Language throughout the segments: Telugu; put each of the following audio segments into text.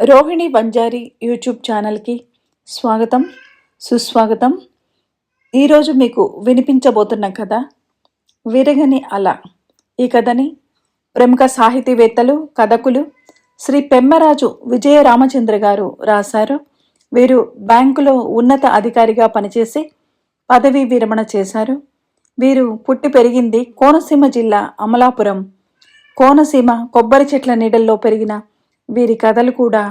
రోహిణి బంజారీ యూట్యూబ్ ఛానల్కి స్వాగతం సుస్వాగతం. ఈరోజు మీకు వినిపించబోతున్న కథ విరగని అల. ఈ కథని ప్రముఖ సాహితీవేత్తలు కథకులు శ్రీ పెమ్మరాజు విజయ రామచంద్ర గారు రాశారు. వీరు బ్యాంకులో ఉన్నత అధికారిగా పనిచేసి పదవీ విరమణ చేశారు. వీరు పుట్టి పెరిగింది కోనసీమ జిల్లా అమలాపురం. కోనసీమ కొబ్బరి చెట్ల నీడల్లో పెరిగిన వీరి కథలు కూడా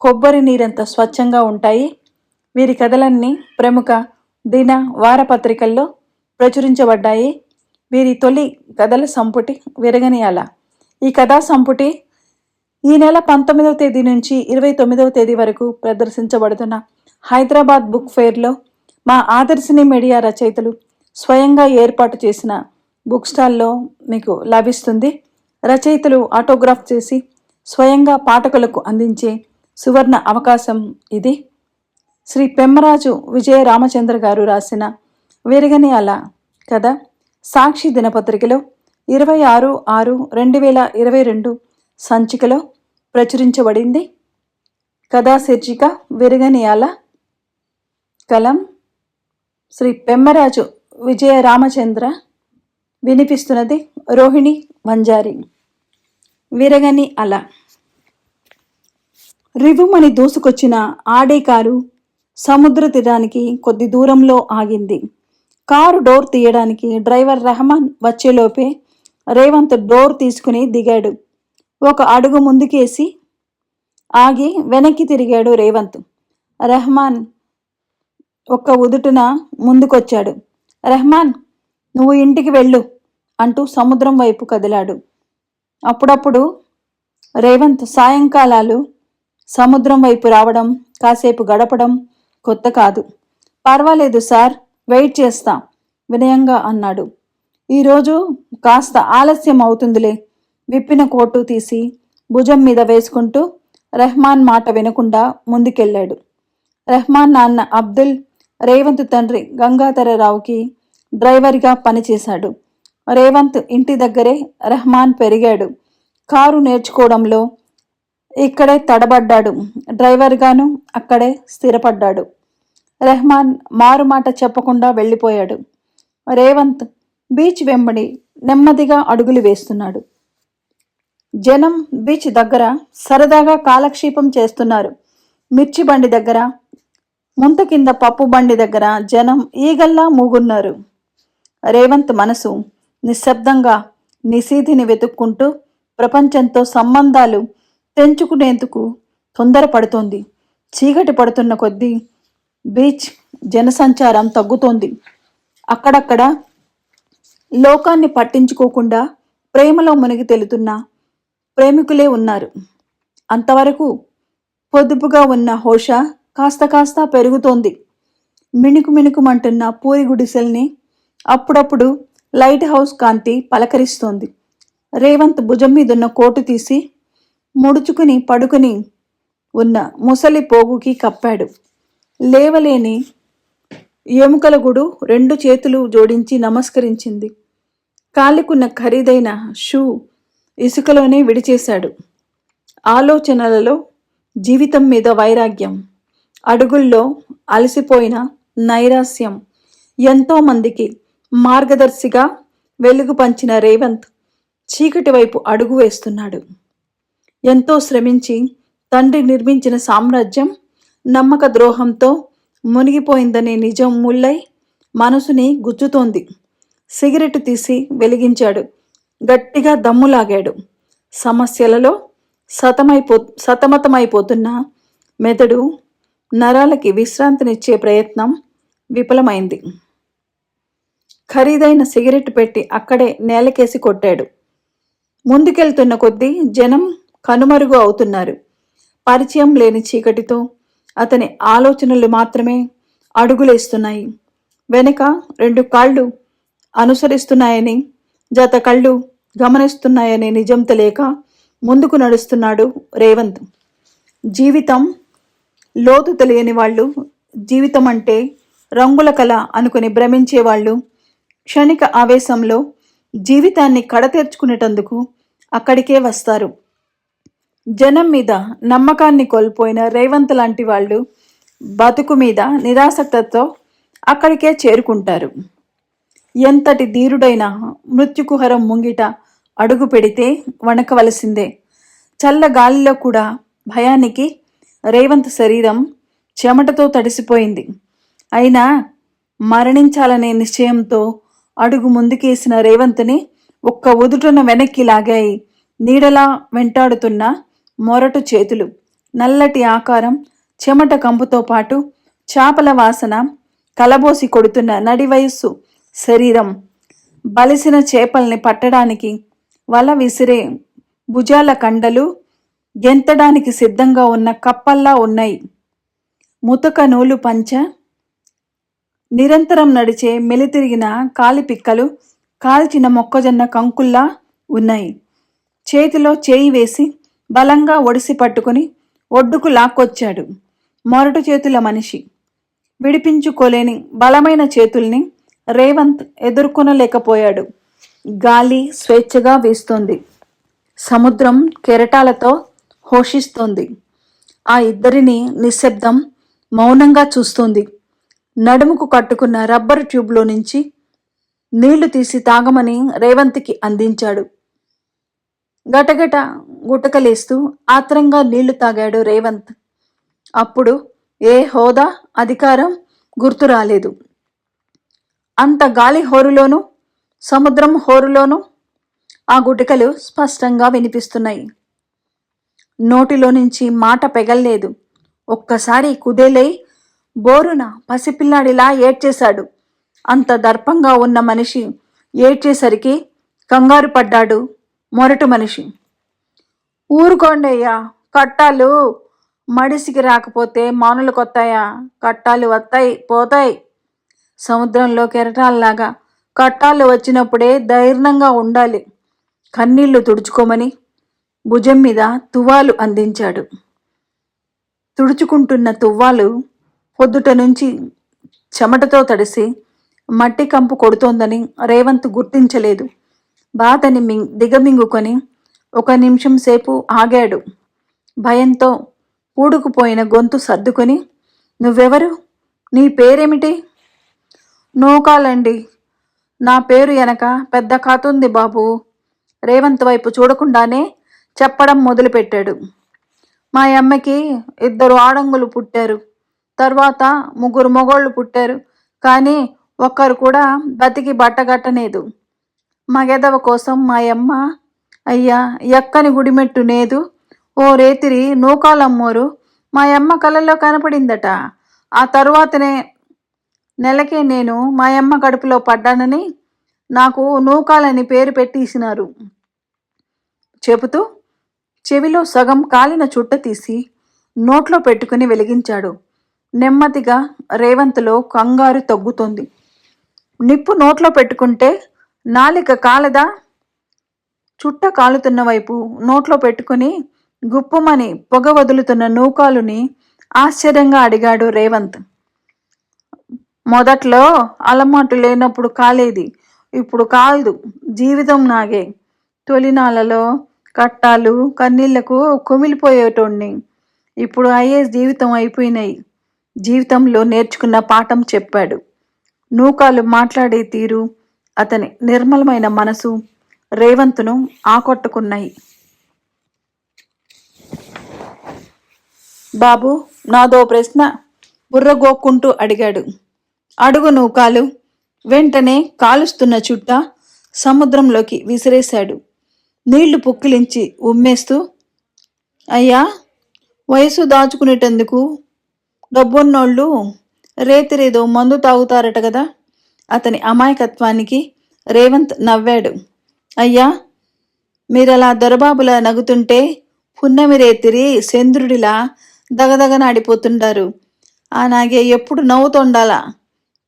కొబ్బరి నీరంత స్వచ్ఛంగా ఉంటాయి. వీరి కథలన్నీ ప్రముఖ దిన వారపత్రికల్లో ప్రచురించబడ్డాయి. వీరి తొలి కథల సంపుటి విరగనియాల. ఈ కథా సంపుటి ఈ నెల పంతొమ్మిదవ తేదీ నుంచి ఇరవై తొమ్మిదవ తేదీ వరకు ప్రదర్శించబడుతున్న హైదరాబాద్ బుక్ ఫేర్లో మా ఆదర్శిని మీడియా రచయితలు స్వయంగా ఏర్పాటు చేసిన బుక్ స్టాల్లో మీకు లభిస్తుంది. రచయితలు ఆటోగ్రాఫ్ చేసి స్వయంగా పాఠకులకు అందించే సువర్ణ అవకాశం ఇది. శ్రీ పెమ్మరాజు విజయ రామచంద్ర గారు రాసిన విరగని అల కథ సాక్షి దినపత్రికలో ఇరవై ఆరు ఆరు రెండు వేల ఇరవై రెండు సంచికలో ప్రచురించబడింది. కథా శీర్షిక విరగని అల కలం శ్రీ పెమ్మరాజు విజయ రామచంద్ర వినిపిస్తున్నది రోహిణి వంజారి విరగని అల. రివుమని దూసుకొచ్చిన ఆడే కారు సముద్ర తీరానికి కొద్ది దూరంలో ఆగింది. కారు డోర్ తీయడానికి డ్రైవర్ రెహమాన్ వచ్చేలోపే రేవంత్ డోర్ తీసుకుని దిగాడు. ఒక అడుగు ముందుకేసి ఆగి వెనక్కి తిరిగాడు రేవంత్. రెహమాన్ ఒక్క ఉదుటున ముందుకొచ్చాడు. రెహమాన్ నువ్వు ఇంటికి వెళ్ళు అంటూ సముద్రం వైపు కదిలాడు. అప్పుడప్పుడు రేవంత్ సాయంకాలాలు సముద్రం వైపు రావడం కాసేపు గడపడం కొత్త కాదు. పర్వాలేదు సార్ వెయిట్ చేస్తా వినయంగా అన్నాడు. ఈరోజు కాస్త ఆలస్యం అవుతుందిలే విప్పిన కోటు తీసి భుజం మీద వేసుకుంటూ రెహమాన్ మాట వినకుండా ముందుకెళ్ళాడు. రెహమాన్ నాన్న అబ్దుల్ రేవంత్ తండ్రి గంగాధరరావుకి డ్రైవర్గా పనిచేశాడు. రేవంత్ ఇంటి దగ్గరే రెహమాన్ పెరిగాడు. కారు నేర్చుకోవడంలో ఇక్కడే తడబడ్డాడు. డ్రైవర్గాను అక్కడే స్థిరపడ్డాడు. రెహమాన్ మారు మాట చెప్పకుండా వెళ్ళిపోయాడు. రేవంత్ బీచ్ వెంబడి నెమ్మదిగా అడుగులు వేస్తున్నాడు. జనం బీచ్ దగ్గర సరదాగా కాలక్షేపం చేస్తున్నారు. మిర్చి బండి దగ్గర ముంత కింద పప్పు బండి దగ్గర జనం ఈగల్లా మూగున్నారు. రేవంత్ మనసు నిశ్శబ్దంగా నిశీధిని వెతుక్కుంటూ ప్రపంచంతో సంబంధాలు తెంచుకునేందుకు తొందరపడుతోంది. చీకటి పడుతున్న కొద్దీ బీచ్ జనసంచారం తగ్గుతోంది. అక్కడక్కడ లోకాన్ని పట్టించుకోకుండా ప్రేమలో మునిగి తెలుతున్న ప్రేమికులే ఉన్నారు. అంతవరకు పొదుపుగా ఉన్న హోష కాస్త కాస్త పెరుగుతోంది. మిణుకు మిణుకుమంటున్న పూరి గుడిసెల్ని అప్పుడప్పుడు లైట్ హౌస్ కాంతి పలకరిస్తోంది. రేవంత్ భుజం మీదున్న కోటు తీసి ముడుచుకుని పడుకుని ఉన్న ముసలి పోగుకి కప్పాడు. లేవలేని ఎముకల గుడు రెండు చేతులు జోడించి నమస్కరించింది. కాలికున్న ఖరీదైన షూ ఇసుకలోనే విడిచేశాడు. ఆలోచనలలో జీవితం మీద వైరాగ్యం అడుగుల్లో అలసిపోయిన నైరాస్యం ఎంతోమందికి మార్గదర్శిగా వెలుగు పంచిన రేవంత్ చీకటి వైపు అడుగు వేస్తున్నాడు. ఎంతో శ్రమించి తండ్రి నిర్మించిన సామ్రాజ్యం నమ్మక ద్రోహంతో మునిగిపోయిందనే నిజం ముల్లై మనసుని గుచ్చుతోంది. సిగరెట్ తీసి వెలిగించాడు. గట్టిగా దమ్ములాగాడు. సమస్యలలో సతమైపో సతమతమైపోతున్న మెదడు నరాలకి విశ్రాంతినిచ్చే ప్రయత్నం విఫలమైంది. ఖరీదైన సిగరెట్ పెట్టి అక్కడే నేలకేసి కొట్టాడు. ముందుకెళ్తున్న కొద్దీ జనం కనుమరుగు అవుతున్నారు. పరిచయం లేని చీకటితో అతని ఆలోచనలు మాత్రమే అడుగులేస్తున్నాయి. వెనుక రెండు కాళ్ళు అనుసరిస్తున్నాయని జత కళ్ళు గమనిస్తున్నాయని నిజం తెలియక ముందుకు నడుస్తున్నాడు రేవంత్. జీవితం లోతు తెలియని వాళ్ళు జీవితం అంటే రంగుల కళ అనుకుని భ్రమించేవాళ్ళు క్షణిక ఆవేశంలో జీవితాన్ని కడతెర్చుకునేటందుకు అక్కడికే వస్తారు. జనం మీద నమ్మకాన్ని కోల్పోయిన రేవంత్ లాంటి వాళ్ళు బతుకు మీద నిరాసక్తతో అక్కడికే చేరుకుంటారు. ఎంతటి ధీరుడైన మృత్యుకుహరం ముంగిట అడుగు పెడితే వణకవలసిందే. చల్ల గాలిలో కూడా భయానికి రేవంత్ శరీరం చెమటతో తడిసిపోయింది. అయినా మరణించాలనే నిశ్చయంతో అడుగు ముందుకేసిన రేవంత్ని ఒక్క ఉదుటున వెనక్కి లాగాయి. నీడలా వెంటాడుతున్న మొరటు చేతులు నల్లటి ఆకారం చెమట కంపుతో పాటు చేపల వాసన కలబోసి కొడుతున్న నడి వయస్సు శరీరం బలిసిన చేపల్ని పట్టడానికి వల విసిరే భుజాల కండలు గెంతడానికి సిద్ధంగా ఉన్న కప్పల్లా ఉన్నాయి. ముతక నూలు పంచ నిరంతరం నడిచే మెలితిరిగిన కాలిపిక్కలు కాల్చిన మొక్కజొన్న కంకుల్లా ఉన్నాయి. చేతిలో చేయి వేసి బలంగా ఒడిసి పట్టుకుని ఒడ్డుకు లాక్కొచ్చాడు మొరటు చేతుల మనిషి. విడిపించుకోలేని బలమైన చేతుల్ని రేవంత్ ఎదుర్కొనలేకపోయాడు. గాలి స్వేచ్ఛగా వీస్తోంది. సముద్రం కెరటాలతో హోషిస్తోంది. ఆ ఇద్దరిని నిశ్శబ్దం మౌనంగా చూస్తుంది. నడుముకు కట్టుకున్న రబ్బరు ట్యూబ్లో నుంచి నీళ్ళు తీసి తాగమని రేవంత్కి అందించాడు. గటగట గుటకలేస్తూ ఆత్రంగా నీళ్ళు తాగాడు రేవంత్. అప్పుడు ఏ హోదా అధికారం గుర్తు రాలేదు. అంత గాలి హోరులోనూ సముద్రం హోరులోనూ ఆ గుటకలు స్పష్టంగా వినిపిస్తున్నాయి. నోటిలో నుంచి మాట పెగల్లేదు. ఒక్కసారి కుదేలై బోరున పసిపిల్లాడిలా ఏడ్చేశాడు. అంత దర్పంగా ఉన్న మనిషి ఏడ్చేసరికి కంగారు పడ్డాడు మొరటు మనిషి. ఊరుకోండయ్యా కట్టాలు మడిసికి రాకపోతే మానులు కొత్తాయా? కట్టాలు వస్తాయి పోతాయి. సముద్రంలో కెరటాల్లాగా కట్టాలు వచ్చినప్పుడే ధైర్యంగా ఉండాలి. కన్నీళ్ళు తుడుచుకోమని భుజం మీద తువ్వాలు అందించాడు. తుడుచుకుంటున్న తువ్వాలు పొద్దుట నుంచి చెమటతో తడిసి మట్టి కంపు కొడుతోందని రేవంత్ గుర్తించలేదు. బాధని మింగ్ దిగమింగుకొని ఒక నిమిషం సేపు ఆగాడు. భయంతో పూడుకుపోయిన గొంతు సర్దుకొని నువ్వెవరు? నీ పేరేమిటి? నూకాలండి. నా పేరు వెనక పెద్ద కాతుంది బాబు. రేవంత్ వైపు చూడకుండానే చెప్పడం మొదలుపెట్టాడు. మా అమ్మకి ఇద్దరు ఆడంగులు పుట్టారు. తర్వాత ముగ్గురు మొగోళ్ళు పుట్టారు. కానీ ఒక్కరు కూడా బతికి బట్టగట్టలేదు. మగెదవ కోసం మా యమ్మ అయ్యా ఎక్కని గుడిమెట్టు నేదు. ఓ రేతిరి నూకాలమ్మోరు మా యమ్మ కళ్ళల్లో కనపడిందట. ఆ తరువాతనే నెలకే నేను మా యమ్మ కడుపులో పడ్డానని నాకు నూకాలని పేరు పెట్టేసినారు. చెబుతూ చెవిలో సగం కాలిన చుట్ట తీసి నోట్లో పెట్టుకుని వెలిగించాడు. నెమ్మదిగా రేవంత్లో కంగారు తగ్గుతుంది. నిప్పు నోట్లో పెట్టుకుంటే నాలిక కాలదా? చుట్ట కాలుతున్న వైపు నోట్లో పెట్టుకుని గుప్పుమని పొగ వదులుతున్న నూకాలుని ఆశ్చర్యంగా అడిగాడు రేవంత్. మొదట్లో అలమాటు లేనప్పుడు కాలేది ఇప్పుడు కాలదు జీవితం నాగే. తొలినాళ్ళలో కట్టాలు కన్నీళ్ళకు కుమిలిపోయేటోడిని. ఇప్పుడు అయ్యే జీవితం అయిపోయినాయి. జీవితంలో నేర్చుకున్న పాఠం చెప్పాడు. నూకాలు మాట్లాడే తీరు అతని నిర్మలమైన మనసు రేవంత్ను ఆకట్టుకున్నాయి. బాబు నాదో ప్రశ్న బుర్రగోక్కుంటూ అడిగాడు. అడుగు నూకాలు. వెంటనే కాలుస్తున్న చుట్ట సముద్రంలోకి విసిరేశాడు. నీళ్ళు పుక్కిలించి ఉమ్మేస్తూ అయ్యా వయసు దాచుకునేటందుకు డబ్బున్నోళ్ళు రేతిరేదో మందు తాగుతారట కదా. అతని అమాయకత్వానికి రేవంత్ నవ్వాడు. అయ్యా మీరలా దొరబాబులా నగుతుంటే పున్నమి రేతిరి చంద్రుడిలా దగదగనాడిపోతుండారు. ఆ నాగే ఎప్పుడు నవ్వుతుండాలా?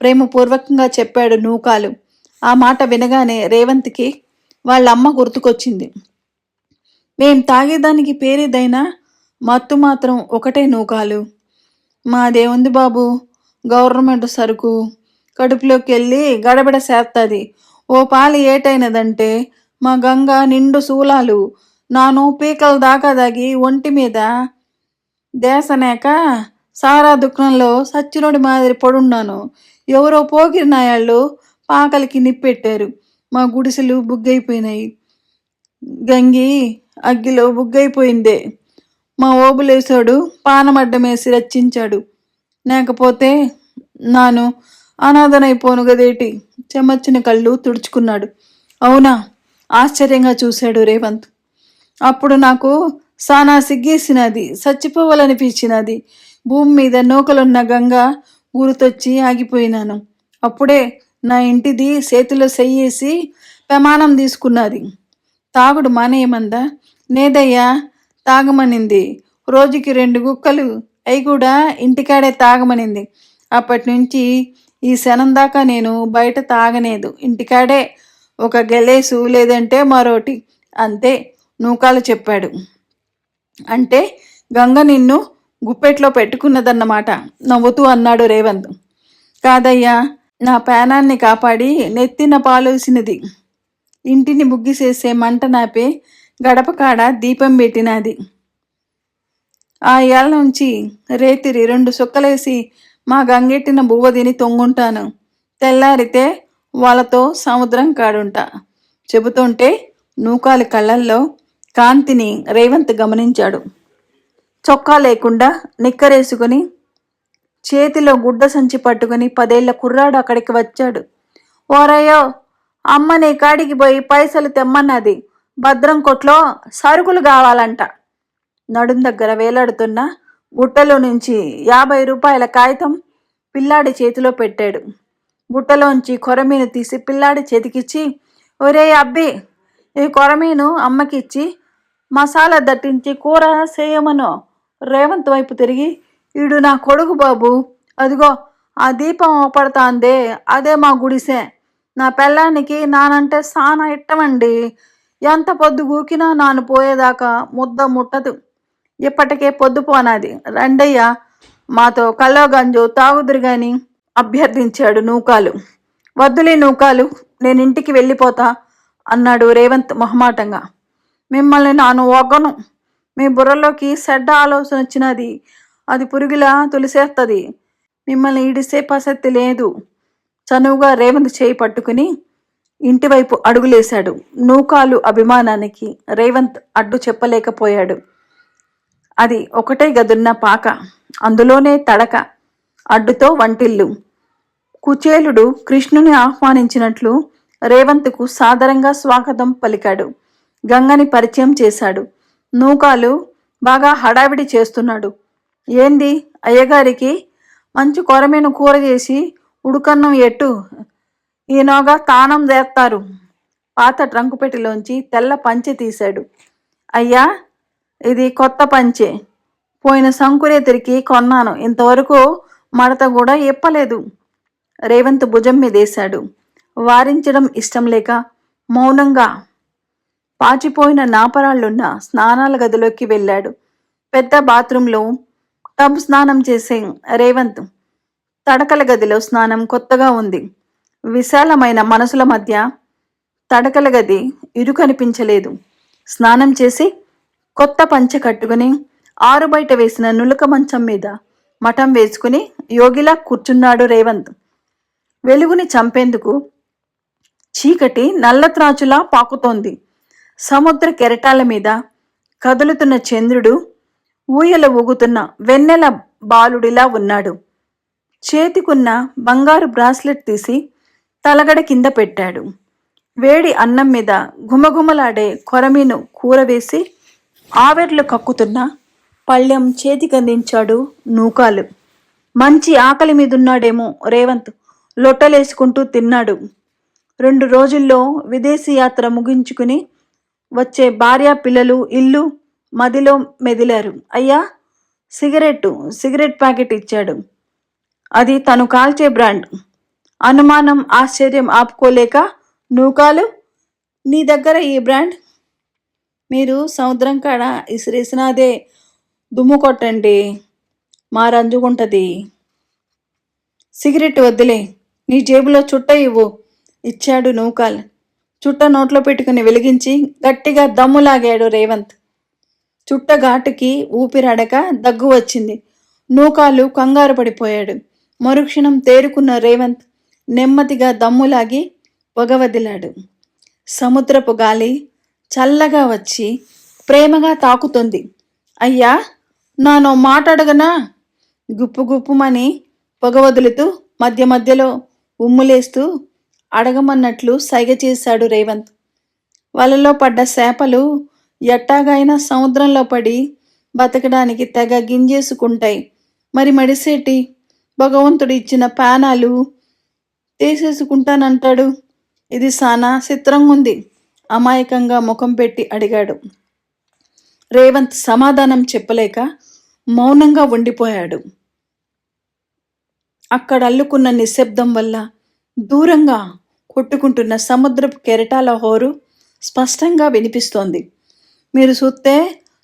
ప్రేమపూర్వకంగా చెప్పాడు నూకాలు. ఆ మాట వినగానే రేవంత్కి వాళ్ళ అమ్మ గుర్తుకొచ్చింది. మేం తాగేదానికి పేరేదైనా మత్తు మాత్రం ఒకటే నూకాలు. మాదేముంది బాబు గవర్నమెంట్ సరుకు కడుపులోకి వెళ్ళి గడబిడ సేస్తుంది ఓ పాలు ఏటైనదంటే మా గంగ నిండు శూలాలు నాను పీకల దాకా దాగి ఒంటి మీద దేశనేక సారా దుఃఖంలో సచ్చినోడి మాదిరి పడున్నాను. ఎవరో పోకిరి నాయాళ్ళు పాకలికి నిప్పెట్టారు. మా గుడిసెలు బుగ్గైపోయినాయి. గంగి అగ్గిలో బుగ్గైపోయిందే. మా ఓబులేశాడు పానమడ్డమేసి రచ్చించాడు. లేకపోతే నాను అనాథనైపోను గదేటి? చెమర్చిన కళ్ళు తుడుచుకున్నాడు. అవునా? ఆశ్చర్యంగా చూశాడు రేవంత్. అప్పుడు నాకు సానా సిగ్గేసినది చచ్చిపోవాలనిపించినది. భూమి మీద నూకలున్న గంగ ఊరుతొచ్చి ఆగిపోయినాను. అప్పుడే నా ఇంటిది చేతిలో సెయ్యేసి ప్రమాణం తీసుకున్నది. తాగుడు మానేయమందా? నేదయ్యా తాగమనింది. రోజుకి రెండు గుక్కలు. అవి కూడా ఇంటికాడే తాగమనింది. అప్పటి నుంచి ఈ శనం దాకా నేను బయట తాగలేదు ఇంటికాడే ఒక గెలేసు లేదంటే మరోటి. అంతే నూకాలు చెప్పాడు. అంటే గంగ నిన్ను గుప్పెట్లో పెట్టుకున్నదన్నమాట. నవ్వుతూ అన్నాడు రేవంత్. కాదయ్యా నా పేనాన్ని కాపాడి నెత్తిన పాలూసినది. ఇంటిని ముగ్గిసేసే మంట నాపే గడప కాడ దీపం పెట్టినది. ఆ ఏళ్ళ నుంచి రేతిరి రెండు సుక్కలేసి మా గంగెట్టిన బువ్వ తిని తొంగుంటాను. తెల్లారితే వాళ్ళతో సముద్రం కాడుంటా. చెబుతుంటే నూకాలి కళ్ళల్లో కాంతిని రేవంత్ గమనించాడు. చొక్కా లేకుండా నిక్కరేసుకుని చేతిలో గుడ్డ సంచి పట్టుకుని పదేళ్ళ కుర్రాడు అక్కడికి వచ్చాడు. ఓరయ్యో అమ్మ నీ కాడికి పోయి పైసలు తెమ్మన్నది. భద్రం కొట్లో సరుకులు కావాలంట. నడుం దగ్గర వేలాడుతున్న గుట్టలో నుంచి యాభై రూపాయల కాగితం పిల్లాడి చేతిలో పెట్టాడు. గుట్టలోంచి కొరమీను తీసి పిల్లాడి చేతికిచ్చి ఒరే అబ్బి ఈ కొరమీను అమ్మకిచ్చి మసాలా దట్టించి కూర చేయమను రేవంత్ వైపు తిరిగి ఈడు నా కొడుకు బాబు అదిగో ఆ దీపం పడతాందే అదే మా గుడిసే. నా పెళ్ళానికి నానంటే సానా ఇట్టమండి ఎంత పొద్దు గూకినా నాను పోయేదాకా ముద్ద ముట్టదు. ఇప్పటికే పొద్దుపోనాది రండయ్య మాతో కల్లోగంజు తాగుదురుగాని తాగుదురు గాని అభ్యర్థించాడు నూకాలు. వద్దులే నూకాలు నేను ఇంటికి వెళ్ళిపోతా అన్నాడు రేవంత్ మొహమాటంగా. మిమ్మల్ని నాను ఒగ్గను. మీ బుర్రలోకి చెడ్డ ఆలోచన వచ్చినది. అది పురుగులా తులిసేస్తుంది మిమ్మల్ని ఈడిసే పసక్తి లేదు. చనువుగా రేవంత్ చేయి పట్టుకుని ఇంటివైపు అడుగులేశాడు. నూకాలు అభిమానానికి రేవంత్ అడ్డు చెప్పలేకపోయాడు. అది ఒకటే గదున్న పాక అందులోనే తడక అడ్డుతో వంటిల్లు. కుచేలుడు కృష్ణుని ఆహ్వానించినట్లు రేవంత్కు సాదరంగా స్వాగతం పలికాడు. గంగని పరిచయం చేశాడు. నూకాలు బాగా హడావిడి చేస్తున్నాడు. ఏంది అయ్యగారికి మంచి కొరమైన కూర చేసి ఉడుకన్నం ఎట్టు? ఈనోగా తానం చేస్తారు పాత ట్రంకు పెట్టిలోంచి తెల్ల పంచె తీశాడు. అయ్యా ఇది కొత్త పంచె. పోయిన సంకురేతిరికి కొన్నాను. ఇంతవరకు మడత కూడా ఇప్పలేదు. రేవంత్ భుజం మీదేశాడు. వారించడం ఇష్టం లేక మౌనంగా పాచిపోయిన నాపరాళ్ళున్న స్నానాల గదిలోకి వెళ్ళాడు. పెద్ద బాత్రూంలో టబ్ స్నానం చేసే రేవంత్ తడకల గదిలో స్నానం కొత్తగా ఉంది. విశాలమైన మనసుల మధ్య తడకల గది ఇరుకనిపించలేదు స్నానం చేసి కొత్త పంచె కట్టుకుని ఆరు బయట వేసిన నులక మంచం మీద మఠం వేసుకుని యోగిలా కూర్చున్నాడు రేవంత్. వెలుగుని చంపేందుకు చీకటి నల్లత్రాచులా పాకుతోంది. సముద్ర కెరటాల మీద కదులుతున్న చంద్రుడు ఊయల ఊగుతున్న వెన్నెల బాలుడిలా ఉన్నాడు. చేతికున్న బంగారు బ్రాస్లెట్ తీసి తలగడ కింద పెట్టాడు. వేడి అన్నం మీద గుమగుమలాడే కొరమీను కూర వేసి ఆవిర్లు కక్కుతున్న పళ్ళెం చేతికందించాడు నూకాలు. మంచి ఆకలి మీదున్నాడేమో రేవంత్ లొట్టలేసుకుంటూ తిన్నాడు. రెండు రోజుల్లో విదేశీ యాత్ర ముగించుకుని వచ్చే భార్య పిల్లలు ఇల్లు మదిలో మెదిలారు. అయ్యా సిగరెట్టు సిగరెట్ ప్యాకెట్ ఇచ్చాడు. అది తను కాల్చే బ్రాండ్. అనుమానం ఆశ్చర్యం ఆపుకోలేక నూకాలు నీ దగ్గర ఈ బ్రాండ్? మీరు సముద్రం కాడ ఇసిరేసినదే దుమ్ము కొట్టండి మా రంజుకుంటుంది సిగరెట్ వద్దులే నీ జేబులో చుట్ట ఇవ్వు ఇచ్చాడు నూకాల్. చుట్ట నోట్లో పెట్టుకుని వెలిగించి గట్టిగా దమ్ములాగాడు రేవంత్. చుట్ట ఘాటుకి ఊపిరడక దగ్గు వచ్చింది. నూకాలు కంగారు పడిపోయాడు. మరుక్షణం తేరుకున్న రేవంత్ నెమ్మదిగా దమ్ములాగి పొగవదిలాడు. సముద్రపు గాలి చల్లగా వచ్చి ప్రేమగా తాకుతుంది. అయ్యా నానో మాట అడగనా గుప్పు గుప్పుమని పొగ వదులుతూ మధ్య మధ్యలో ఉమ్ములేస్తూ అడగమన్నట్లు సైగ చేశాడు రేవంత్. వలలో పడ్డ చేపలు ఎట్టాగైనా సముద్రంలో పడి బతకడానికి తెగ గింజేసుకుంటాయి. మరి మడిసేటి? భగవంతుడు ఇచ్చిన పానాలు తీసేసుకుంటానంటాడు. ఇది సానా చిత్రంగుంది అమాయకంగా ముఖం పెట్టి అడిగాడు. రేవంత్ సమాధానం చెప్పలేక మౌనంగా ఉండిపోయాడు. అక్కడ అల్లుకున్న నిశ్శబ్దం వల్ల దూరంగా కొట్టుకుంటున్న సముద్రపు కెరటాల హోరు స్పష్టంగా వినిపిస్తోంది. మీరు చూస్తే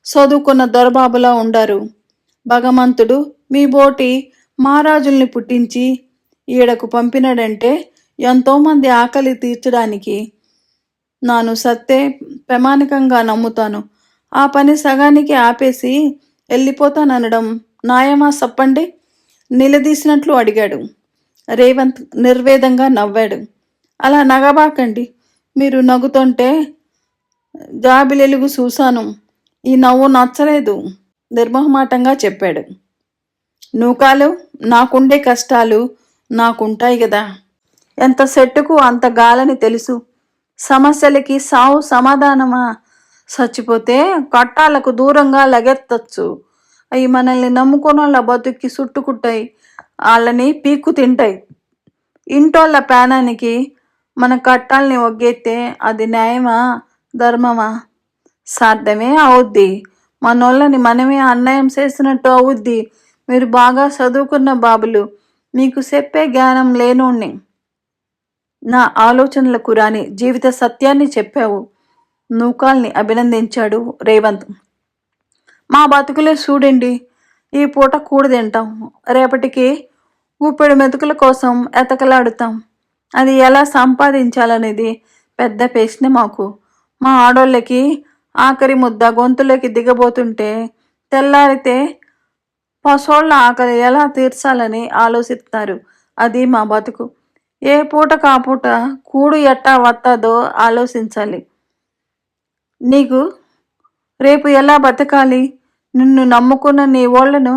చదువుకున్న దొరబాబులా ఉండారు. భగవంతుడు మీ బోటి మహారాజుల్ని పుట్టించి ఈడకు పంపినాడంటే ఎంతోమంది ఆకలి తీర్చడానికి నాను సత్తే ప్రమాణికంగా నమ్ముతాను. ఆ పని సగానికి ఆపేసి వెళ్ళిపోతాననడం నాయమా చెప్పండి నిలదీసినట్లు అడిగాడు. రేవంత్ నిర్వేదంగా నవ్వాడు. అలా నగబాకండి. మీరు నవ్వుతుంటే జాబిలెలుగు చూశాను. ఈ నవ్వు నచ్చలేదు. నిర్మోహమాటంగా చెప్పాడు. నూకాలు నాకుండే కష్టాలు నాకుంటాయి కదా ఎంత సెట్టుకు అంత గాలని తెలుసు. సమస్యలకి సావు సమాధానమా? చచ్చిపోతే కట్టాలకు దూరంగా లగెత్తచ్చు. అవి మనల్ని నమ్ముకున్న వాళ్ళ బతుక్కి చుట్టుకుంటాయి వాళ్ళని పీక్కు తింటాయి. ఇంటోళ్ళ ప్రాణానికి మన కట్టాలని ఒగ్గేస్తే అది న్యాయమా? ధర్మమా? సాధ్యమే అవుద్ది. మనోళ్ళని మనమే అన్యాయం చేసినట్టు అవుద్ది. మీరు బాగా చదువుకున్న బాబులు. మీకు చెప్పే జ్ఞానం లేనోణ్ణి. నా ఆలోచనలకు రాని జీవిత సత్యాన్ని చెప్పావు. నూకాల్ని అభినందించాడు రేవంత్. మా బతుకులే చూడండి ఈ పూట కూడి తింటాం. రేపటికి గుప్పెడు మెతుకుల కోసం ఎతకలాడుతాం. అది ఎలా సంపాదించాలనేది పెద్ద ప్రశ్న మాకు. మా ఆడోళ్ళకి ఆఖరి ముద్ద గొంతులోకి దిగబోతుంటే తెల్లారితే పశువుల ఆకలి ఎలా తీర్చాలని ఆలోచిస్తారు అది మా బతుకు. ఏ పూట కాపూట కూడు ఎట్టా వత్తదో ఆలోచించాలి. నీకు రేపు ఎలా బతకాలి? నిన్ను నమ్ముకున్న నీ ఓళ్ళను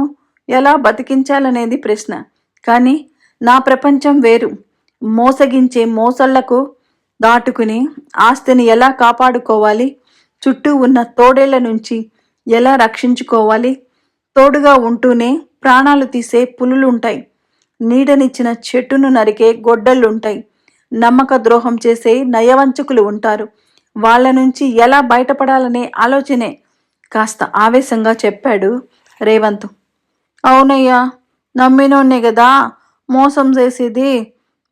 ఎలా బతికించాలనేది ప్రశ్న. కానీ నా ప్రపంచం వేరు. మోసగించే మోసళ్ళకు దాటుకుని ఆస్తిని ఎలా కాపాడుకోవాలి? చుట్టూ ఉన్న తోడేళ్ళ నుంచి ఎలా రక్షించుకోవాలి? తోడుగా ఉంటూనే ప్రాణాలు తీసే పులులుంటాయి. నీడనిచ్చిన చెట్టును నరికే గొడ్డళ్ళుంటాయి. నమ్మక ద్రోహం చేసే నయవంచకులు ఉంటారు. వాళ్ళ నుంచి ఎలా బయటపడాలనే ఆలోచనే కాస్త ఆవేశంగా చెప్పాడు రేవంత్. అవునయ్యా నమ్మినోన్నే కదా మోసం చేసేది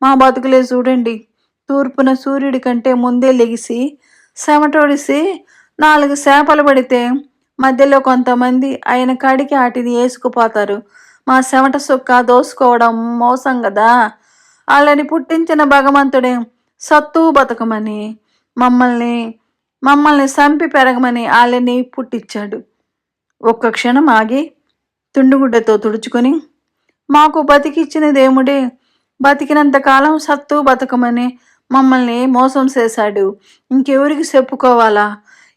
మా బతుకులే చూడండి. తూర్పున సూర్యుడి కంటే ముందే లెగిసి సెమటోడిసి నాలుగు చేపలు పడితే మధ్యలో కొంతమంది ఆయన కాడికి వాటిని వేసుకుపోతారు మా చెమట సుక్క దోసుకోవడం మోసం కదా వాళ్ళని పుట్టించిన భగవంతుడే సత్తు బతకమని మమ్మల్ని మమ్మల్ని సంపి పెరగమని వాళ్ళని పుట్టించాడు ఒక్క క్షణం ఆగి తుండుగుడ్డతో తుడుచుకొని మాకు బతికిచ్చిన దేవుడే బతికినంత కాలం సత్తు బతకమని మమ్మల్ని మోసం చేశాడు. ఇంకెవరికి చెప్పుకోవాలా?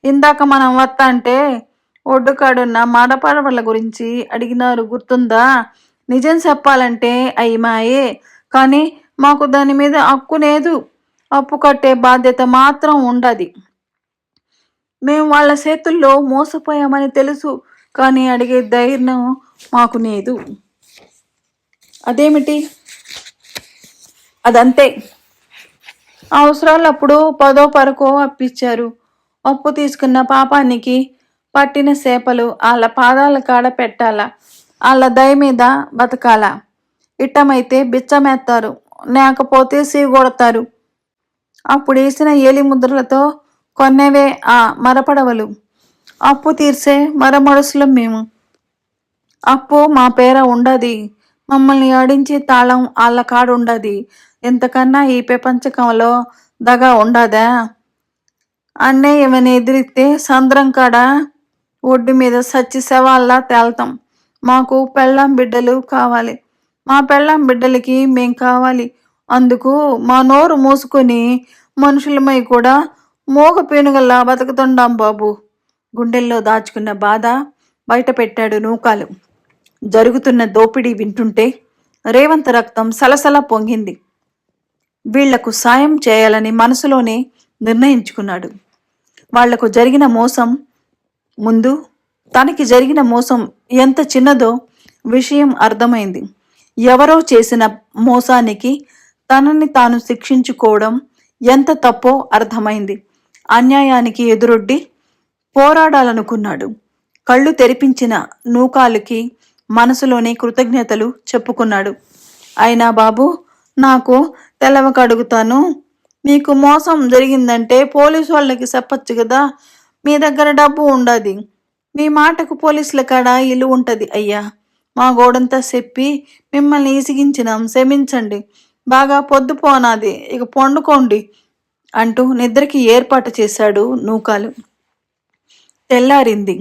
ఇందాక మనం వత్తా అంటే ఒడ్డుకాడున్న మాడపాడవల గురించి అడిగినారు గుర్తుందా? నిజం చెప్పాలంటే అయి మాయే కానీ మాకు దాని మీద హక్కు లేదు. అప్పు కట్టే బాధ్యత మాత్రం ఉండది. మేము వాళ్ళ చేతుల్లో మోసపోయామని తెలుసు కానీ అడిగే ధైర్యం మాకు లేదు. అదేమిటి? అదంతే. అవసరాలప్పుడు పదో పరకో అప్పిచ్చారు. అప్పు తీసుకున్న పాపానికి పట్టిన చేపలు వాళ్ళ పాదాల కాడ పెట్టాల. వాళ్ళ దయ మీద బతకాల. ఇట్టమైతే బిచ్చమేస్తారు లేకపోతే సీగొడతారు. అప్పుడు వేసిన ఏలి ముద్రలతో కొన్నవే ఆ మరపడవలు. అప్పు తీర్చే మరమడుసులం మేము. అప్పు మా పేర ఉండది. మమ్మల్ని ఆడించే తాళం వాళ్ళ కాడు ఉండది ఎంతకన్నా ఈ ప్రపంచకంలో దగా ఉండదా? అన్నయ్య ఏమైనా ఎదిరితే సంద్రం కాడ? ఒడ్డు మీద సచ్చి శవాల్లా తేల్తాం. మాకు పెళ్ళాం బిడ్డలు కావాలి. మా పెళ్ళాం బిడ్డలకి మేం కావాలి. అందుకు మా నోరు మూసుకొని మనుషులమై కూడా మోగ పేనుగల్లా బతుకుతుండాం బాబు. గుండెల్లో దాచుకున్న బాధ బయట పెట్టాడు నూకాలు. జరుగుతున్న దోపిడీ వింటుంటే రేవంత్ రక్తం సలసల పొంగింది. వీళ్ళకు సాయం చేయాలని మనసులోనే నిర్ణయించుకున్నాడు. వాళ్ళకు జరిగిన మోసం ముందు తనకి జరిగిన మోసం ఎంత చిన్నదో విషయం అర్థమైంది. ఎవరో చేసిన మోసానికి తనని తాను శిక్షించుకోవడం ఎంత తప్పో అర్థమైంది. అన్యాయానికి ఎదురొడ్డి పోరాడాలనుకున్నాడు. కళ్ళు తెరిపించిన నూకాలుకి మనసులోనే కృతజ్ఞతలు చెప్పుకున్నాడు. అయినా బాబు నాకు తెలవకడుగుతాను మీకు మోసం జరిగిందంటే పోలీసు వాళ్ళకి చెప్పచ్చు కదా. మీ దగ్గర డబ్బు ఉండదు. మీ మాటకు పోలీసుల కాడ ఇల్లు ఉంటుంది అయ్యా. మా గోడంతా చెప్పి మిమ్మల్ని ఈసిగించినాం క్షమించండి. బాగా పొద్దుపోనాది ఇక పండుకోండి అంటూ నిద్రకి ఏర్పాటు చేశాడు నూకాలు. తెల్లారింది.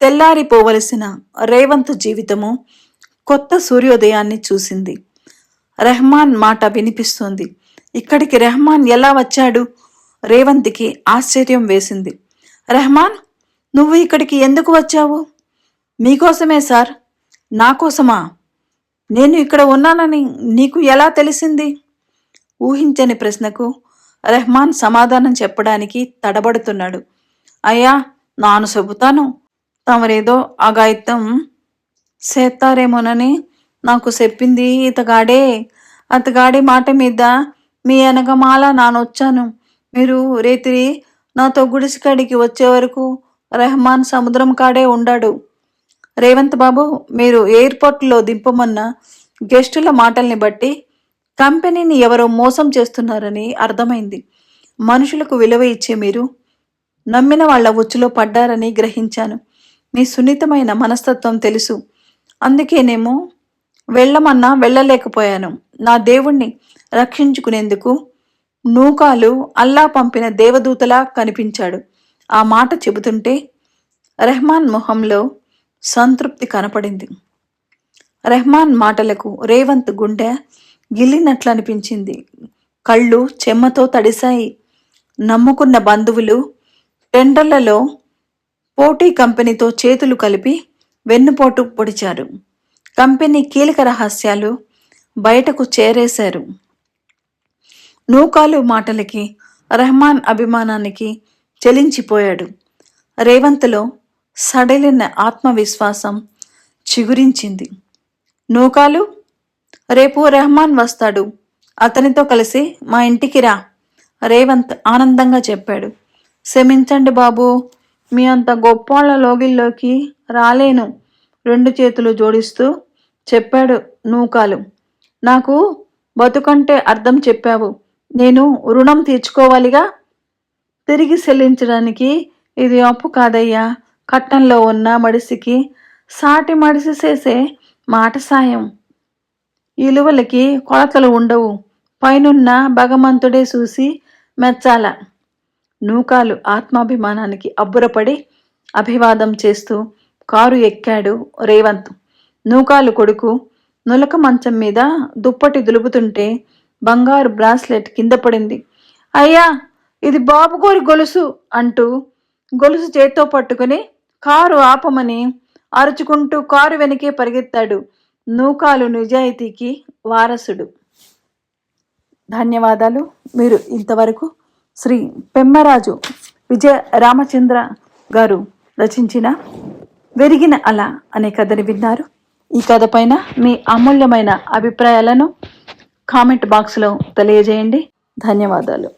తెల్లారిపోవలసిన రేవంత్ జీవితము కొత్త సూర్యోదయాన్ని చూసింది. రెహమాన్ మాట వినిపిస్తోంది. ఇక్కడికి రెహమాన్ ఎలా వచ్చాడు? రేవంత్కి ఆశ్చర్యం వేసింది. రెహమాన్ నువ్వు ఇక్కడికి ఎందుకు వచ్చావు? మీకోసమే సార్. నా కోసమా? నేను ఇక్కడ ఉన్నానని నీకు ఎలా తెలిసింది? ఊహించని ప్రశ్నకు రెహమాన్ సమాధానం చెప్పడానికి తడబడుతున్నాడు. అయ్యా నాను చెబుతాను. తమరేదో అగాయిత్యం చేస్తారేమోనని నాకు చెప్పింది ఇతగాడే. అతగాడి మాట మీద మీ అనగమాల నానొచ్చాను. మీరు రేతిరి నాతో గుడిసికాడికి వచ్చే వరకు రెహమాన్ సముద్రం కాడే ఉండాడు. రేవంత్ బాబు మీరు ఎయిర్పోర్ట్లో దింపమన్న గెస్టుల మాటల్ని బట్టి కంపెనీని ఎవరో మోసం చేస్తున్నారని అర్థమైంది. మనుషులకు విలువ ఇచ్చే మీరు నమ్మిన వాళ్ళ ఉచ్చులో పడ్డారని గ్రహించాను. మీ సున్నితమైన మనస్తత్వం తెలుసు. అందుకేనేమో వెళ్ళమన్నా వెళ్ళలేకపోయాను. నా దేవుణ్ణి రక్షించుకునేందుకు నూకాలు అల్లా పంపిన దేవదూతలా కనిపించాడు. ఆ మాట చెబుతుంటే రెహమాన్ మొహంలో సంతృప్తి కనపడింది. రెహమాన్ మాటలకు రేవంత్ గుండె గిల్లినట్లు అనిపించింది కళ్ళు చెమ్మతో తడిశాయి. నమ్ముకున్న బంధువులు టెండర్లలో పోటీ కంపెనీతో చేతులు కలిపి వెన్నుపోటు పొడిచారు. కంపెనీ కీలక రహస్యాలు బయటకు చేరేశారు. నూకాలు మాటలకి రెహమాన్ అభిమానానికి చెలించిపోయాడు. రేవంత్లో సడలిన ఆత్మవిశ్వాసం చిగురించింది. నూకాలు? రేపు రెహమాన్ వస్తాడు. అతనితో కలిసి మా ఇంటికి రా రేవంత్ ఆనందంగా చెప్పాడు. క్షమించండి బాబు మీ అంత గొప్పోళ్ళ లోగిల్లోకి రాలేను. రెండు చేతులు జోడిస్తూ చెప్పాడు నూకాలు. నాకు బతుకంటే అర్థం చెప్పావు. నేను రుణం తీర్చుకోవాలిగా? తిరిగి చెల్లించడానికి ఇది అప్పు కాదయ్యా. కట్టంలో ఉన్న మడిసికి సాటి మడిసి చేసే మాట సాయం. ఇలువలకి కొలతలు ఉండవు. పైనున్న భగవంతుడే చూసి మెచ్చాల. నూకాలు ఆత్మాభిమానానికి అబ్బురపడి అభివాదం చేస్తూ కారు ఎక్కాడు రేవంత్. నూకాలు కొడుకు నులక మంచం మీద దుప్పటి దులుపుతుంటే బంగారు బ్రాస్లెట్ కింద పడింది. అయ్యా ఇది బాబుగోరి గొలుసు అంటూ గొలుసు చేత్తో పట్టుకుని కారు ఆపమని అరుచుకుంటూ కారు వెనకే పరిగెత్తాడు నూకాలు నిజాయితీకి వారసుడు. ధన్యవాదాలు. మీరు ఇంతవరకు శ్రీ పెమ్మరాజు విజయ రామచంద్ర గారు రచించిన వెరిగిన అల అనే కథని విన్నారు. ఈ కథ పైన మీ అమూల్యమైన అభిప్రాయాలను కామెంట్ బాక్స్లో తెలియజేయండి. ధన్యవాదాలు.